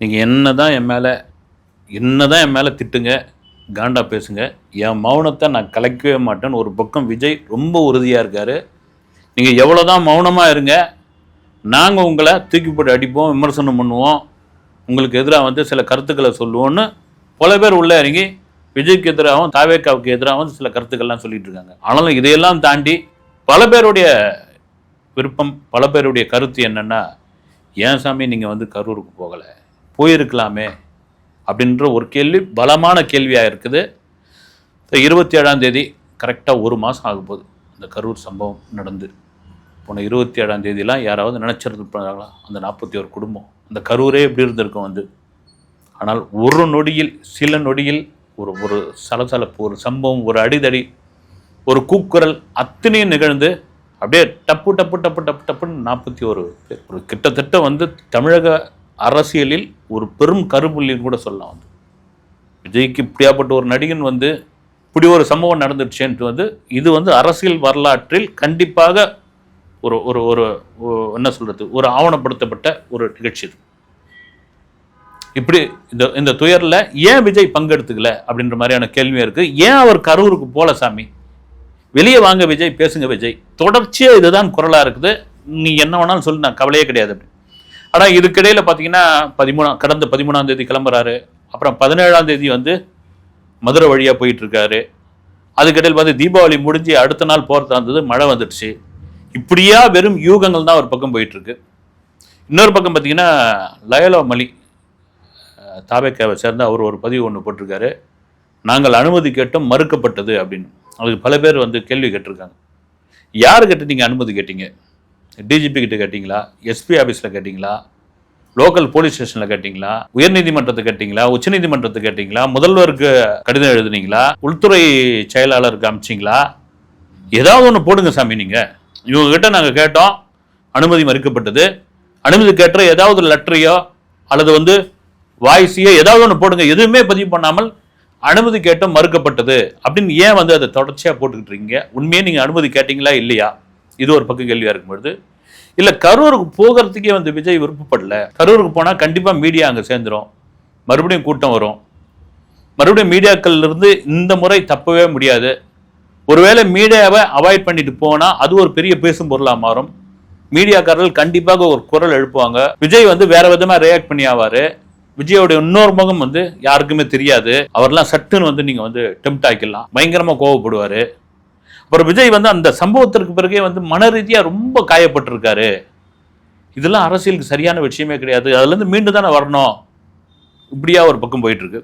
நீங்கள் என்ன தான் என் மேலே என்ன தான் என் மேலே திட்டுங்க காண்டா பேசுங்க. என் மௌனத்தை நான் கலைக்கவே மாட்டேன்னு ஒரு பக்கம் விஜய் ரொம்ப உறுதியாக இருக்கார். நீங்கள் எவ்வளோ தான் மௌனமாக இருங்க நாங்கள் உங்களை தூக்கி போட்டு அடிப்போம் விமர்சனம் பண்ணுவோம். உங்களுக்கு எதிராக வந்து சில கருத்துக்களை சொல்லுவோன்னு பல பேர் உள்ளே இறங்கி விஜய்க்கு எதிராகவும் தாவேக்காவுக்கு எதிராகவும் சில கருத்துக்கள்லாம் சொல்லிட்டு இருக்காங்க. ஆனாலும் இதையெல்லாம் தாண்டி பல பேருடைய விருப்பம் பல பேருடைய கருத்து என்னென்னா ஏன் சாமி நீங்கள் வந்து கரூருக்கு போகலை? போயிருக்கலாமே அப்படின்ற ஒரு கேள்வி பலமான கேள்வியாக இருக்குது. இருபத்தி ஏழாம் தேதி கரெக்டாக ஒரு மாதம் ஆக போகுது. அந்த கரூர் சம்பவம் நடந்து. போன இருபத்தி ஏழாம் தேதியெலாம் யாராவது நினச்சிருந்துருப்பாங்களா அந்த நாற்பத்தி ஒரு குடும்பம். அந்த கரூரே எப்படி இருந்திருக்கும் வந்து? ஆனால் ஒரு நொடியில் சில நொடியில் ஒரு ஒரு சலசலப்பு ஒரு சம்பவம் ஒரு அடிதடி ஒரு கூக்குரல் அத்தனையும் நிகழ்ந்து அப்படியே டப்பு டப்பு டப்பு டப்பு டப்புன்னு நாற்பத்தி ஒரு பேர். ஒரு கிட்டத்தட்ட வந்து தமிழக அரசியலில் ஒரு பெரும் கருப்புள்ளின்னு கூட சொல்லலாம் வந்து. விஜய்க்கு இப்படியாப்பட்ட ஒரு நடிகன் வந்து இப்படி ஒரு சம்பவம் நடந்துடுச்சேன்ட்டு வந்து இது வந்து அரசியல் வரலாற்றில் கண்டிப்பாக ஒரு ஒரு ஒரு என்ன சொல்கிறது ஒரு ஆவணப்படுத்தப்பட்ட ஒரு நிகழ்ச்சி இது. இப்படி இந்த இந்த துயரில் ஏன் விஜய் பங்கெடுத்துக்கல அப்படின்ற மாதிரியான கேள்வியும் இருக்குது ஏன் அவர் கரூருக்கு போல சாமி? வெளியே வாங்க விஜய் பேசுங்க விஜய். தொடர்ச்சியாக இதுதான் குரலாக இருக்குது. நீ என்ன வேணாலும் சொல்லு நான் கவலையே கிடையாது அப்படி. ஆனால் இதுக்கிடையில் பார்த்தீங்கன்னா பதிமூணாம் கடந்த பதிமூணாம் தேதி கிளம்புறாரு. அப்புறம் பதினேழாம் தேதி வந்து மதுரை வழியாக போயிட்டுருக்காரு. அதுக்கிடையில் வந்து தீபாவளி முடிஞ்சு அடுத்த நாள் போகிறதா இருந்தது மழை வந்துடுச்சு. இப்படியா வெறும் யூகங்கள் தான் ஒரு பக்கம் போயிட்டுருக்கு. இன்னொரு பக்கம் பார்த்தீங்கன்னா லயலோ மலி தாபேக்காவை சேர்ந்து சேர்ந்த அவர் ஒரு பதிவு ஒன்று போட்டிருக்காரு. நாங்கள் அனுமதி கேட்டோம் மறுக்கப்பட்டது அப்படின்னு. அதுக்கு பல பேர் வந்து கேள்வி கேட்டிருக்காங்க. யாருக்கிட்ட நீங்கள் அனுமதி கேட்டீங்க? டிஜிபி கிட்ட கேட்டிங்களா? எஸ்பி ஆஃபீஸில் கேட்டிங்களா? லோக்கல் போலீஸ் ஸ்டேஷனில் கேட்டிங்களா? உயர்நீதிமன்றத்தை கேட்டிங்களா? உச்சநீதிமன்றத்தை கேட்டிங்களா? முதல்வருக்கு கடிதம் எழுதுனீங்களா? உள்துறை செயலாளருக்கு அமிச்சிங்களா ஏதாவது ஒன்று போடுங்க சாமி நீங்கள் இவங்ககிட்ட நாங்கள் கேட்டோம். அனுமதி மறுக்கப்பட்டது. அனுமதி கேட்ட ஏதாவது லெட்டரையோ அல்லது வந்து வாய்ஸையோ ஏதாவது ஒன்று போடுங்க. எதுவுமே பதிவு பண்ணாமல் அனுமதி கேட்டோம் மறுக்கப்பட்டது. அப்படின்னு ஏன் வந்து அதை தொடர்ச்சியாக போட்டுக்கிட்டு இருக்கீங்க? உண்மையே நீங்கள் அனுமதி கேட்டிங்களா? இல்லையா? இது ஒரு பக்கம் கேள்வியாக இருக்கும்பொழுது இல்லை கரூருக்கு போகிறதுக்கே வந்து விஜய் விருப்பப்படல. கரூருக்கு போனால் கண்டிப்பாக மீடியா அங்கே சேர்ந்துரும். மறுபடியும் கூட்டம் வரும். மறுபடியும் மீடியாக்கள்லேருந்து இந்த முறை தப்பவே முடியாது. ஒருவேளை மீடியாவை அவாய்ட் பண்ணிட்டு போனா அது ஒரு பெரிய பேசும் பொருளா மாறும். மீடியாக்காரர்கள் கண்டிப்பாக ஒரு குரல் எழுப்புவாங்க. விஜய் வந்து வேற விதமா ரியாக்ட் பண்ணி ஆவாரு. விஜயோட இன்னொரு முகம் வந்து யாருக்குமே தெரியாது. அவர்லாம் சட்டுன்னு வந்து நீங்க வந்து டெம்ட் ஆக்கிடலாம். பயங்கரமா கோவப்படுவாரு. அப்புறம் விஜய் வந்து அந்த சம்பவத்திற்கு பிறகே வந்து மன ரீதியாக ரொம்ப காயப்பட்டிருக்காரு. இதெல்லாம் அரசியலுக்கு சரியான விஷயமே கிடையாது. அதுலேருந்து மீண்டும் மீண்டு தானே வரணும். இப்படியா ஒரு பக்கம் போயிட்டுருக்கு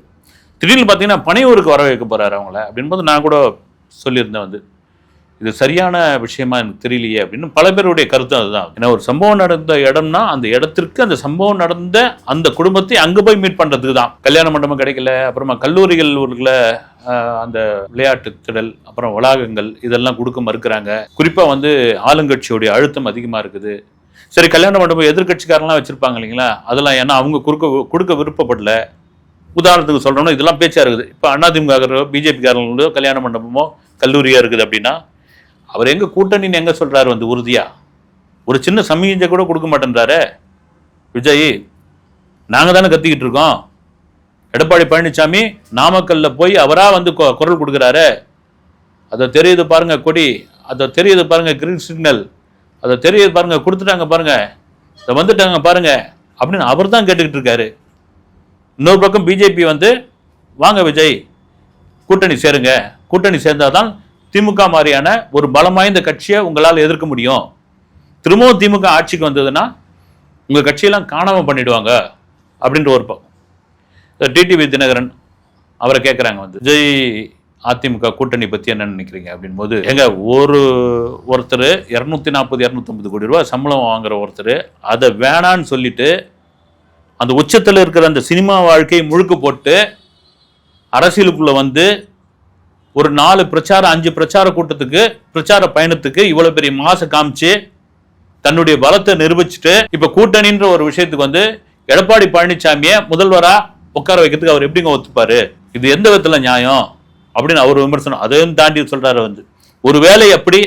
திடீர்னு பார்த்தீங்கன்னா பனையூருக்கு வர வைக்க போகிறாரு அவங்கள. அப்படின்போது நான் கூட சொல்லியிருந்தேன் வந்து. இது சரியான விஷயமா எனக்கு தெரியலையே அப்படின்னு பல பேருடைய கருத்து அதுதான். ஏன்னா ஒரு சம்பவம் நடந்த இடம்னா அந்த இடத்திற்கு அந்த சம்பவம் நடந்த அந்த குடும்பத்தை அங்கே போய் மீட் பண்ணுறதுக்கு தான் கல்யாண மண்டபம் கிடைக்கல அப்புறமா கல்லூரிகள் உள்ள அந்த விளையாட்டு திடல் அப்புறம் வளாகங்கள் இதெல்லாம் கொடுக்க மறுக்கிறாங்க. குறிப்பாக வந்து ஆளுங்கட்சியோடைய அழுத்தம் அதிகமாக இருக்குது. சரி கல்யாண மண்டபம் எதிர்கட்சிக்காரெல்லாம் வச்சுருப்பாங்க இல்லைங்களா? அதெல்லாம் ஏன்னா அவங்க கொடுக்க கொடுக்க விருப்பப்படல. உதாரணத்துக்கு சொல்றோம்னா இதெல்லாம் பேச்சாக இருக்குது. இப்போ அதிமுக பிஜேபிக்காரங்களோ கல்யாண மண்டபமோ கல்லூரியாக இருக்குது அப்படின்னா அவர் எங்கே கூட்டணின்னு எங்கே சொல்கிறாரு வந்து உறுதியா? ஒரு சின்ன சமீஞ்சை கூட கொடுக்க மாட்டேன்றாரு. விஜய் நாங்கள் தானே கத்திக்கிட்டு இருக்கோம். எடப்பாடி பழனிசாமி நாமக்கல்ல போய் அவராக வந்து கொ- குரல் கொடுக்குறாரு. அதை தெரியுது பாருங்க கொடி. அதை தெரியுது பாருங்க கிரீன் சிக்னல் அதை தெரியுது பாருங்க கொடுத்துட்டாங்க பாருங்க. இதை வந்துட்டாங்க பாருங்க. அப்படின்னு அவர் தான் கேட்டுக்கிட்டு இருக்காரு. இன்னொரு பக்கம் பிஜேபி வந்து வாங்க விஜய் கூட்டணி சேருங்க. கூட்டணி சேர்ந்தாதான் திமுக மாதிரியான ஒரு பலம் வாய்ந்த கட்சியை உங்களால் எதிர்க்க முடியும். திரும்பவும் திமுக ஆட்சிக்கு வந்ததுன்னா உங்கள் கட்சியெல்லாம் காணாமல் பண்ணிடுவாங்க அப்படின்ற ஒரு பக்கம். டிடிவி தினகரன் அவரை கேட்குறாங்க வந்து விஜய் அதிமுக கூட்டணி பற்றி என்ன நினைக்கிறீங்க? அப்படின் போது எங்க ஒரு ஒருத்தர் இரநூத்தி நாற்பது இரநூத்தம்பது கோடி ரூபா சம்பளம் வாங்குற ஒருத்தர் அதை வேணான்னு சொல்லிட்டு அந்த உச்சத்தில் இருக்கிற அந்த சினிமா வாழ்க்கையை முழுக்க போட்டு அரசியலுக்குள்ளே வந்து ஒரு நாலு பிரச்சார அஞ்சு பிரச்சார கூட்டத்துக்கு பிரச்சார பயணத்துக்கு இவ்வளவு பெரிய மாசை காமிச்சு தன்னுடைய பலத்தை நிரூபிச்சுட்டு இப்ப கூட்டணின்ற ஒரு விஷயத்துக்கு வந்து எடப்பாடி பழனிசாமியை முதல்வரா உட்கார வைக்கிறதுக்கு அவர் எப்படிங்க ஒத்துப்பாரு? இது எந்த விதத்துல நியாயம்? அப்படின்னு அவர் விமர்சனம் அதையும் தாண்டி சொல்றாரு வந்து. ஒருவேளை எப்படி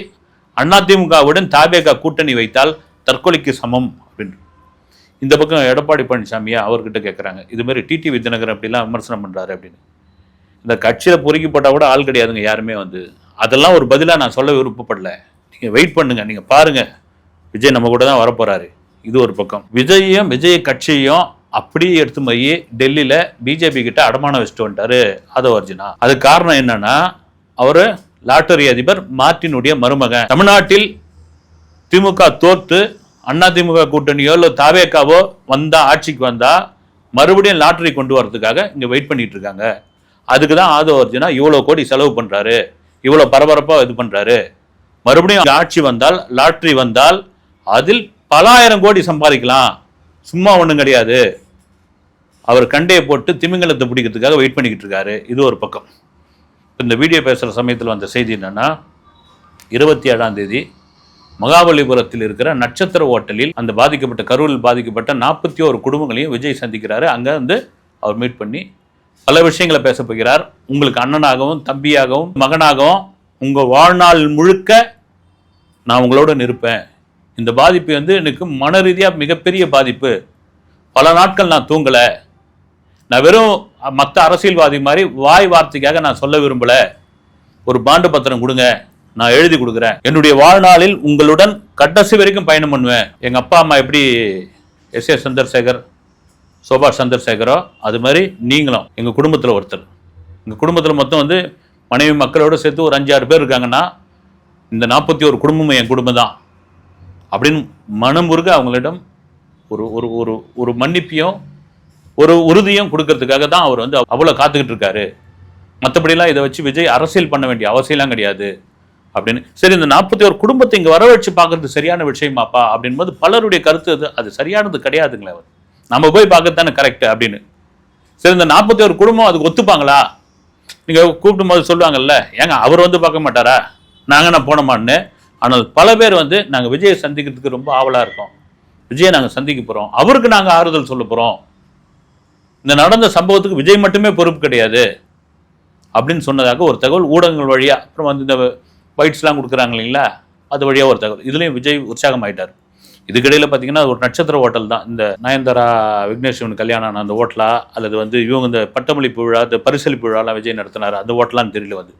அதிமுகவுடன் தாபேகா கூட்டணி வைத்தால் தற்கொலைக்கு சமம் அப்படின்னு. இந்த பக்கம் எடப்பாடி பழனிசாமியா அவர்கிட்ட கேட்குறாங்க இது மாதிரி டிடி விஜயநகர் அப்படிலாம் விமர்சனம் பண்ணுறாரு அப்படின்னு. இந்த கட்சியில் பொறுக்கி போட்டால் கூட ஆள் கிடையாதுங்க யாருமே வந்து. அதெல்லாம் ஒரு பதிலாக நான் சொல்ல விருப்பப்படல. நீங்கள் வெயிட் பண்ணுங்கள் நீங்கள் பாருங்கள் விஜய் நம்ம கூட தான் வரப்போகிறாரு இது ஒரு பக்கம். விஜயும் விஜய் கட்சியையும் அப்படியே எடுத்து போய் டெல்லியில் பிஜேபி கிட்ட அடமானம் வச்சுட்டு வந்துட்டாரு. அதை அர்ஜுனா. அது காரணம் என்னன்னா அவர் லாட்டரி அதிபர் மார்ட்டினுடைய மருமகன். தமிழ்நாட்டில் திமுக தோற்று அண்ணா திமுக கூட்டணியோ இல்லை தாவேக்காவோ வந்தால் ஆட்சிக்கு வந்தால் மறுபடியும் லாட்டரி கொண்டு வரதுக்காக இங்கே வெயிட் பண்ணிட்டு இருக்காங்க. அதுக்கு தான் ஆதவ அர்ஜுனா இவ்வளோ கோடி செலவு பண்றாரு. இவ்வளோ பரபரப்பா இது பண்றாரு. மறுபடியும் ஆட்சி வந்தால் லாட்ரி வந்தால் அதில் பலாயிரம் கோடி சம்பாதிக்கலாம். சும்மா ஒன்றும் கிடையாது. அவர் கண்டையை போட்டு திமிங்கலத்தை பிடிக்கிறதுக்காக வெயிட் பண்ணிக்கிட்டு இருக்காரு. இது ஒரு பக்கம். இந்த வீடியோ பேசுகிற சமயத்தில் வந்த செய்தி என்னன்னா இருபத்தி ஏழாம் தேதி மகாபலிபுரத்தில் இருக்கிற நட்சத்திர ஹோட்டலில் அந்த பாதிக்கப்பட்ட கரூரில் பாதிக்கப்பட்ட நாற்பத்தி ஒரு குடும்பங்களையும் விஜய் சந்திக்கிறாரு. அங்கே வந்து அவர் மீட் பண்ணி பல விஷயங்களை பேச போகிறார். உங்களுக்கு அண்ணனாகவும் தம்பியாகவும் மகனாகவும் உங்கள் வாழ்நாள் முழுக்க நான் உங்களோட நிற்பேன். இந்த பாதிப்பு வந்து எனக்கு மன ரீதியாக மிகப்பெரிய பாதிப்பு. பல நாட்கள் நான் தூங்கலை. நான் வெறும் மற்ற அரசியல்வாதி மாதிரி வாய் வார்த்தைக்காக நான் சொல்ல விரும்பலை. ஒரு பாண்டு பத்திரம் கொடுங்க. நான் எழுதி கொடுக்குறேன். என்னுடைய வாழ்நாளில் உங்களுடன் கடைசி வரைக்கும் பயணம் பண்ணுவேன். எங்கள் அப்பா அம்மா எப்படி எஸ் ஏ சந்திரசேகர் சோபா சந்திரசேகரோ அது மாதிரி நீங்களும் எங்கள் குடும்பத்தில் ஒருத்தர். எங்கள் குடும்பத்தில் மொத்தம் வந்து மனைவி மக்களோட சேர்த்து ஒரு அஞ்சாறு பேர் இருக்காங்கன்னா இந்த நாற்பத்தி ஒரு குடும்பமும் என் குடும்பம் தான் அப்படின்னு மனமுருக அவங்களிடம் ஒரு ஒரு ஒரு ஒரு மன்னிப்பையும் ஒரு உறுதியும் கொடுக்கறதுக்காக தான் அவர் வந்து அவ்வளோ காத்துக்கிட்டு இருக்காரு. மற்றபடிலாம் இதை வச்சு விஜய் அரசியல் பண்ண வேண்டிய அவசியம்லாம் கிடையாது. அப்படின்னு சரி இந்த நாற்பத்தி ஒரு குடும்பத்தை இங்கே வரவழைச்சு பார்க்கறது சரியான விஷயமாப்பா? அப்படின்போது பலருடைய கருத்து அது அது சரியானது கிடையாதுங்களே அவர். நம்ம போய் பார்க்கறது தானே கரெக்ட் அப்படின்னு. சரி இந்த நாற்பத்தி ஒரு குடும்பம் அதுக்கு ஒத்துப்பாங்களா? நீங்கள் கூப்பிடும் போது சொல்லுவாங்கல்ல ஏங்க அவர் வந்து பார்க்க மாட்டாரா? நாங்கள் நான் போனோமான்னு? ஆனால் பல பேர் வந்து நாங்கள் விஜயை சந்திக்கிறதுக்கு ரொம்ப ஆவலாக இருக்கோம். விஜயை நாங்கள் சந்திக்க போகிறோம் அவருக்கு நாங்கள் ஆறுதல் சொல்ல போகிறோம் இந்த நடந்த சம்பவத்துக்கு விஜய் மட்டுமே பொறுப்பு கிடையாது. அப்படின்னு சொன்னதாக ஒரு தகவல் ஊடகங்கள் வழியாக அப்புறம் வந்து இந்த பைட்ஸ்லாம் கொடுக்குறாங்க இல்லைங்களா? அது வழியாக ஒரு தகவல். இதுலேயும் விஜய் உற்சாகம் ஆயிட்டார் இதுக்கிடையில் பார்த்தீங்கன்னா ஒரு நட்சத்திர ஹோட்டல் தான். இந்த நயன்தாரா விக்னேஸ்வரன் கல்யாணம் ஆன அந்த ஹோட்டலா அல்லது வந்து இவங்க இந்த பட்டமளிப்பு விழா இந்த பரிசளிப்பு விழாலாம் விஜய் நடத்தினார் அந்த ஹோட்டலான்னு தெரியல வந்து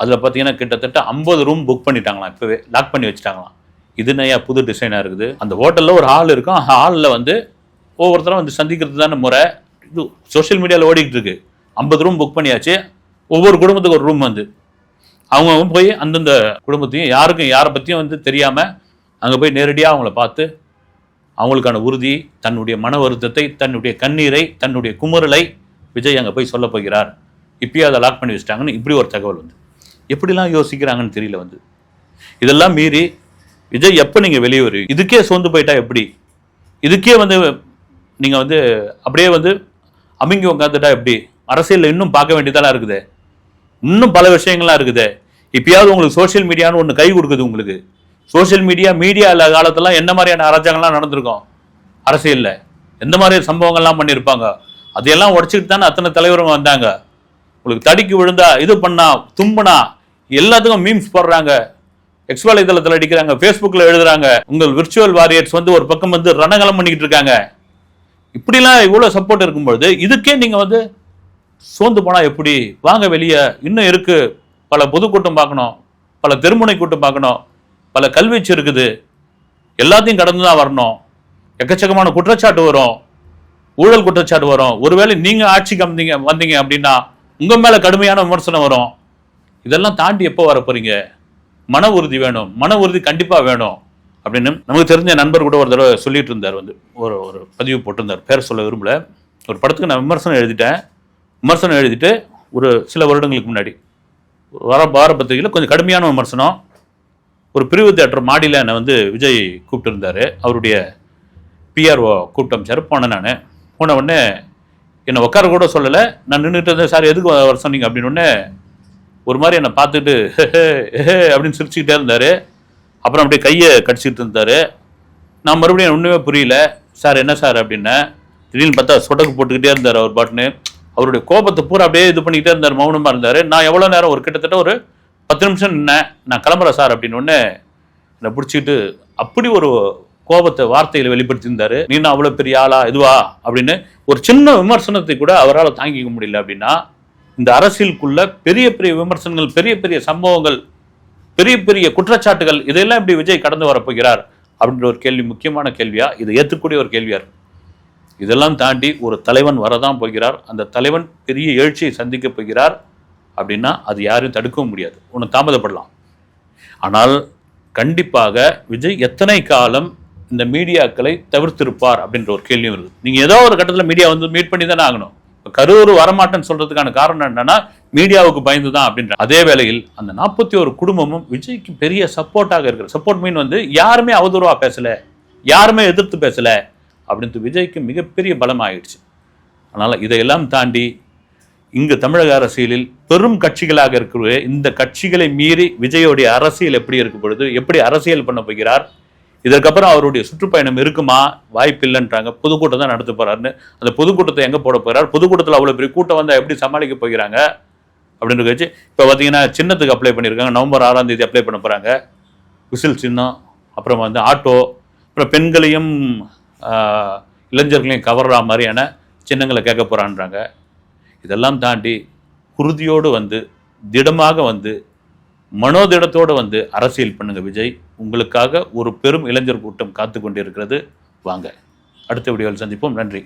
அதில் பார்த்தீங்கன்னா கிட்டத்தட்ட ஐம்பது ரூம் புக் பண்ணிட்டாங்களாம். இப்போவே லாக் பண்ணி வச்சுட்டாங்களாம். இது நையா புது டிசைனாக இருக்குது? அந்த ஹோட்டலில் ஒரு ஹால் இருக்கும். ஹாலில் வந்து ஒவ்வொருத்தரும் வந்து சந்திக்கிறது தானே முறை. இது சோஷியல் மீடியாவில் ஓடிக்கிட்டு இருக்கு ஐம்பது ரூம் புக் பண்ணியாச்சு. ஒவ்வொரு குடும்பத்துக்கு ஒரு ரூம் வந்து. அவங்க போய் அந்தந்த குடும்பத்தையும் யாருக்கும் யாரை பற்றியும் வந்து தெரியாமல் அங்கே போய் நேரடியாக அவங்கள பார்த்து அவங்களுக்கான உறுதி தன்னுடைய மன வருத்தத்தை தன்னுடைய கண்ணீரை தன்னுடைய குமுறலை விஜய் அங்கே போய் சொல்ல போகிறார். இப்பயே அதை லாக் பண்ணி வச்சிட்டாங்கன்னு இப்படி ஒரு தகவல் வந்து. எப்படிலாம் யோசிக்கிறாங்கன்னு தெரியல வந்து. இதெல்லாம் மீறி விஜய் எப்போ நீங்கள் வெளியே வருவீங்க இதுக்கே சோர்ந்து போயிட்டா எப்படி? இதுக்கே வந்து நீங்கள் வந்து அப்படியே வந்து அமைங்கி உட்காந்துட்டா எப்படி? அரசியலில் இன்னும் பார்க்க வேண்டியதெல்லாம் இருக்குது. இன்னும் பல விஷயங்கள்லாம் இருக்குது. இப்பயாவது உங்களுக்கு சோஷியல் மீடியான்னு ஒன்று கை கொடுக்குது உங்களுக்கு. சோஷியல் மீடியா மீடியா இல்லாத காலத்தெல்லாம் என்ன மாதிரியான அராஜகங்கள்லாம் நடந்திருக்கும்? அரசியலில். எந்த மாதிரி சம்பவங்கள்லாம் பண்ணியிருப்பாங்க அதையெல்லாம் உடச்சிக்கிட்டு தானே அத்தனை தலைவரும் வந்தாங்க. உங்களுக்கு தடிக்கு விழுந்தா இது பண்ணா தும்புனா எல்லாத்துக்கும் மீம்ஸ் போடுறாங்க. எக்ஸ் வலைதளத்தில் அடிக்கிறாங்க ஃபேஸ்புக்கில் எழுதுறாங்க. உங்கள் விர்ச்சுவல் வாரியர்ஸ் வந்து ஒரு பக்கம் வந்து ரணகலம் பண்ணிக்கிட்டு இருக்காங்க. இப்படிலாம் இவ்வளோ சப்போர்ட் இருக்கும்பொழுது இதுக்கே நீங்கள் வந்து சோர்ந்து போனால் எப்படி? வாங்க வெளியே இன்னும் இருக்குது பல பொதுக்கூட்டம் பார்க்கணும். பல தெருமுனை கூட்டம் பார்க்கணும். பல கல்வீச்சு இருக்குது எல்லாத்தையும் கடந்து தான் வரணும். எக்கச்சக்கமான குற்றச்சாட்டு வரும். ஊழல் குற்றச்சாட்டு வரும். ஒருவேளை நீங்கள் ஆட்சிக்கு வந்தீங்க வந்தீங்க அப்படின்னா உங்கள் மேலே கடுமையான விமர்சனம் வரும். இதெல்லாம் தாண்டி எப்போ வர போறீங்க? மன உறுதி வேணும். மன உறுதி கண்டிப்பாக வேணும். அப்படின்னு நமக்கு தெரிஞ்ச நண்பர் கூட ஒரு தடவை சொல்லிட்டு இருந்தார் வந்து. ஒரு ஒரு பதிவு போட்டிருந்தார். பேர் சொல்ல விரும்பல. ஒரு படத்துக்கு நான் விமர்சனம் எழுதிட்டேன். விமர்சனம் எழுதிட்டு ஒரு சில வருடங்களுக்கு முன்னாடி வர வார பத்திரிகையில் கொஞ்சம் கடுமையான விமர்சனம். ஒரு பிரிவு தேட்டர் மாடியில் என்னை வந்து விஜய் கூப்பிட்டுருந்தாரு. அவருடைய பிஆர்ஓ கூப்பிட்டு அமைச்சார். போனேன் நான். போன உடனே என்னை உட்கார கூட சொல்லலை. நான் நின்றுட்டு இருந்தேன் சார் எதுக்கு வர சொன்னீங்க? அப்படின்னு ஒரு மாதிரி என்னை பார்த்துட்டு ஹே அப்படின்னு சிரிச்சுக்கிட்டே இருந்தார். அப்புறம் அப்படியே கையை கடிச்சிக்கிட்டு இருந்தார். நான் மறுபடியும் ஒன்றுமே புரியல. சார் என்ன சார்? அப்படின்னேன் திடீர்னு பார்த்தா சொடக்கு போட்டுக்கிட்டே இருந்தார் அவர் பாட்டுன்னு. அவருடைய கோபத்தை பூரா அப்படியே இது பண்ணிக்கிட்டே இருந்தார் மௌனமாக இருந்தார். நான் எவ்வளோ நேரம் ஒரு கிட்டத்தட்ட ஒரு பத்து நிமிஷம் நின்னேன் நான் கிளம்புறேன் சார் அப்படின்னு என்னை பிடிச்சிக்கிட்டு அப்படி ஒரு கோபத்தை வார்த்தையில் வெளிப்படுத்தியிருந்தாரு. நீ நான் அவ்வளோ பெரிய ஆளா? இதுவா? அப்படின்னு ஒரு சின்ன விமர்சனத்தை கூட அவரால் தாங்கிக்க முடியல அப்படின்னா இந்த அரசியலுக்குள்ள பெரிய பெரிய விமர்சனங்கள் பெரிய பெரிய சம்பவங்கள் பெரிய பெரிய குற்றச்சாட்டுகள் இதெல்லாம் இப்படி விஜய் கடந்து வரப்போகிறார் அப்படின்ற ஒரு கேள்வி முக்கியமான கேள்வியா? இதை ஏற்றுக்கூடிய ஒரு கேள்வியா இருக்கு. இதெல்லாம் தாண்டி ஒரு தலைவன் வரதான் போகிறார். அந்த தலைவன் பெரிய எழுச்சியை சந்திக்க போகிறார். அப்படின்னா அது யாரையும் தடுக்கவும் முடியாது. ஒன்று தாமதப்படலாம். ஆனால் கண்டிப்பாக விஜய் எத்தனை காலம் இந்த மீடியாக்களை தவிர்த்திருப்பார் அப்படின்ற ஒரு கேள்வியும் இருக்குது நீங்கள் ஏதோ ஒரு கட்டத்தில் மீடியா வந்து மீட் பண்ணி தானே ஆகணும். கரூர் வரமாட்டேன்னு சொல்றதுக்கான காரணம் என்னன்னா மீடியாவுக்கு பயந்து தான் அப்படின்ற. அதே வேளையில் அந்த நாற்பத்தி ஒரு குடும்பமும் விஜய்க்கு பெரிய சப்போர்ட்டாக இருக்கிற சப்போர்ட் மீன் வந்து யாருமே அவதூறா பேசல யாருமே எதிர்த்து பேசல அப்படின்ட்டு விஜய்க்கு மிகப்பெரிய பலம் ஆயிடுச்சு அதனால் இதையெல்லாம் தாண்டி இங்கு தமிழக அரசியலில் பெரும் கட்சிகளாக இருக்கிற இந்த கட்சிகளை மீறி விஜயோடைய அரசியல் எப்படி இருக்க பொழுது எப்படி அரசியல் பண்ண போகிறார் இதற்கப்புறம் அவருடைய சுற்றுப்பயணம் இருக்குமா வாய்ப்பில்லைன்றாங்க பொதுக்கூட்டம் தான் நடத்த போறாருன்னு. அந்த பொதுக்கூட்டத்தை எங்க போட போறார்? பொதுக்கூட்டத்தில் அவ்வளோ பெரிய கூட்டம் வந்தால் எப்படி சமாளிக்க போகிறாங்க? அப்படின்னு வச்சு இப்போ பார்த்தீங்கன்னா சின்னத்துக்கு அப்ளை பண்ணியிருக்காங்க. நவம்பர் ஆறாம் தேதி அப்ளை பண்ண போகிறாங்க விசில் சின்னம் அப்புறம் வந்து ஆட்டோ அப்புறம் பெண்களையும் இளைஞர்களையும் கவர்ற மாதிரியான சின்னங்களை கேட்க போகிறான்றாங்க இதெல்லாம் தாண்டி குருதியோடு வந்து திடமாக வந்து மனோதிடத்தோடு வந்து அரசியல் பண்ணுங்க விஜய். உங்களுக்காக ஒரு பெரும் இளைஞர் கூட்டம் காத்து கொண்டிருக்கிறது வாங்க. அடுத்த வீடியோவில் சந்திப்போம். நன்றி.